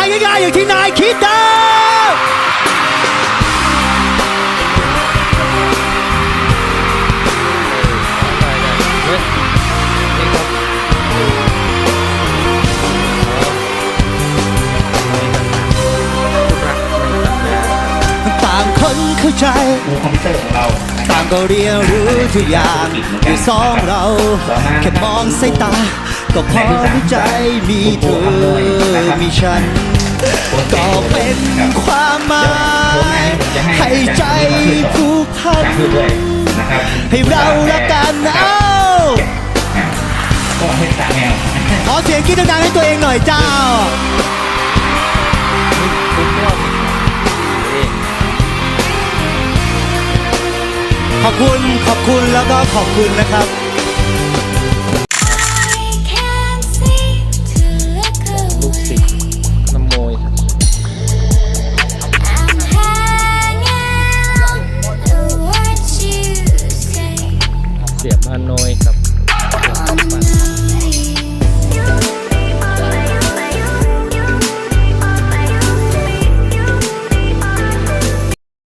รง่ายๆอย่างที่นายคิดนะเฮ้ต่างคนเข้าใจ ดูคอมพิวเตอร์ของเราต่างก็เรียนรู้ทุกอย่างด้วยสองเรา แค่มองสายตา ก็พอรู้ใจมีเธอมีฉัน ก็เป็นความหมายให้ใจผูกพันจากด้วยด้วยนะครับให้เรารักกันเอ้าก็ให้ตาแมวขอเสียงกรีดดังให้ตัวเองหน่อยเจ้าขอบคุณขอบคุณแล้วก็ขอบคุณนะครับ Hà Nội.